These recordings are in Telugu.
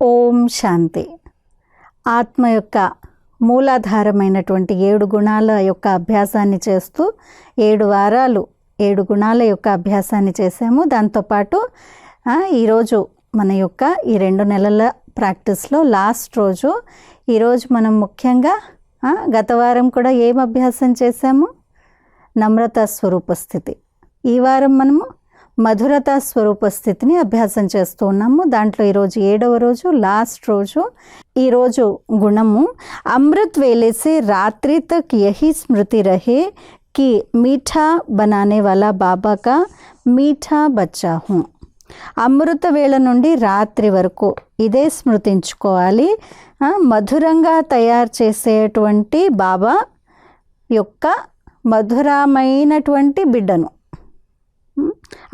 ఓం శాంతి. ఆత్మ యొక్క మూలాధారమైనటువంటి ఏడు గుణాల యొక్క అభ్యాసాన్ని చేస్తూ ఏడు వారాలు ఏడు గుణాల యొక్క అభ్యాసాన్ని చేసాము. దాంతోపాటు ఈరోజు మన యొక్క ఈ రెండు నెలల ప్రాక్టీస్లో లాస్ట్ రోజు ఈరోజు మనం ముఖ్యంగా గత వారం కూడా ఏం అభ్యాసం చేసాము? నమ్రత స్వరూప స్థితి. ఈ వారం మనము మధురత స్వరూప స్థితిని అభ్యాసం చేస్తూ ఉన్నాము. దాంట్లో ఈరోజు ఏడవ రోజు లాస్ట్ రోజు ఈరోజు గుణము అమృత్ వేలేసే రాత్రి తక్ యహి స్మృతి రహే కి మీఠా బనానే వాలా బాబాక మీఠా బచ్చా హూ అమృత వేళ నుండి రాత్రి వరకు ఇదే స్మృతించుకోవాలి. మధురంగా తయారు చేసేటువంటి బాబా యొక్క మధురమైనటువంటి బిడ్డను.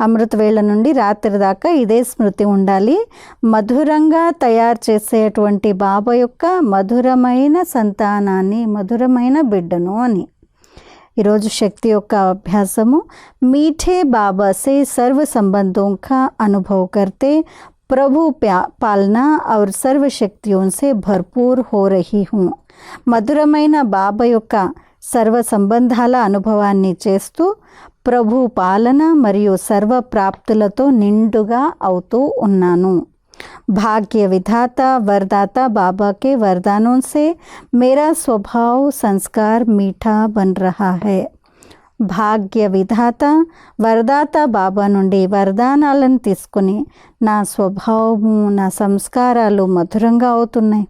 ఉమ్, అమృత వేళ నుండి రాత్రి దాకా ఇదే స్మృతి ఉండాలి మధురంగా తయారు చేసేటువంటి బాబా యొక్క మధురమైన సంతానాన్ని మధురమైన బిడ్డను అని ఈరోజు శక్తి యొక్క అభ్యాసము मीठे बाबा से सर्व संबंधों का अनुभव करते प्रभु प्या- पालना और सर्व शक्तियों से भरपूर हो रही हूँ మధురమైన బాబా యొక్క సర్వ సంబంధాల అనుభవాన్ని చేస్తూ प्रभु पालन मरी सर्व प्राप्त तो निना भाग्य विधाता वरदाता बाबा के वरदानों से मेरा स्वभाव संस्कार मीठा बन रहा है भाग्य विधाता वरदाता बाबा नी वरदाकनी ना स्वभाव ना संस्कार मधुर अवतनाई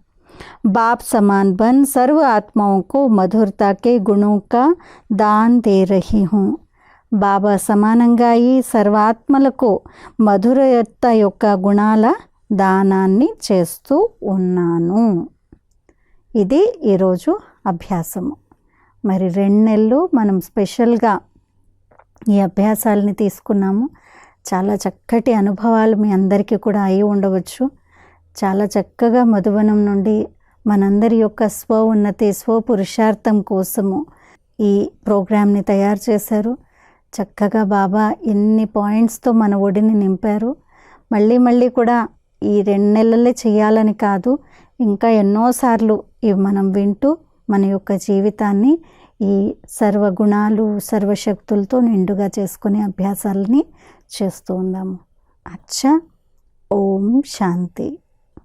बाप समान बन सर्व आत्माओं को मधुरता के गुणों का दान दे रही हूँ బాబా సమానంగా ఈ సర్వాత్మలకు మధురయత్త యొక్క గుణాల దానాన్ని చేస్తూ ఉన్నాను. ఇది ఈరోజు అభ్యాసము. మరి రెండు నెలలు మనం స్పెషల్గా ఈ అభ్యాసాలని తీసుకున్నాము. చాలా చక్కటి అనుభవాలు మీ అందరికీ కూడా అయి ఉండవచ్చు. చాలా చక్కగా మధువనం నుండి మనందరి యొక్క స్వ ఉన్నతి స్వ పురుషార్థం కోసము ఈ ప్రోగ్రామ్ని తయారు చేశారు. చక్కగా బాబా ఎన్ని పాయింట్స్తో మన ఒడిని నింపారు. మళ్ళీ మళ్ళీ కూడా ఈ రెండు నెలలే చేయాలని కాదు ఇంకా ఎన్నోసార్లు ఇవి మనం వింటూ మన యొక్క జీవితాన్ని ఈ సర్వగుణాలు సర్వశక్తులతో నిండుగా చేసుకునే అభ్యాసాలని చేస్తూ ఉందాము. అచ్చా ఓం శాంతి.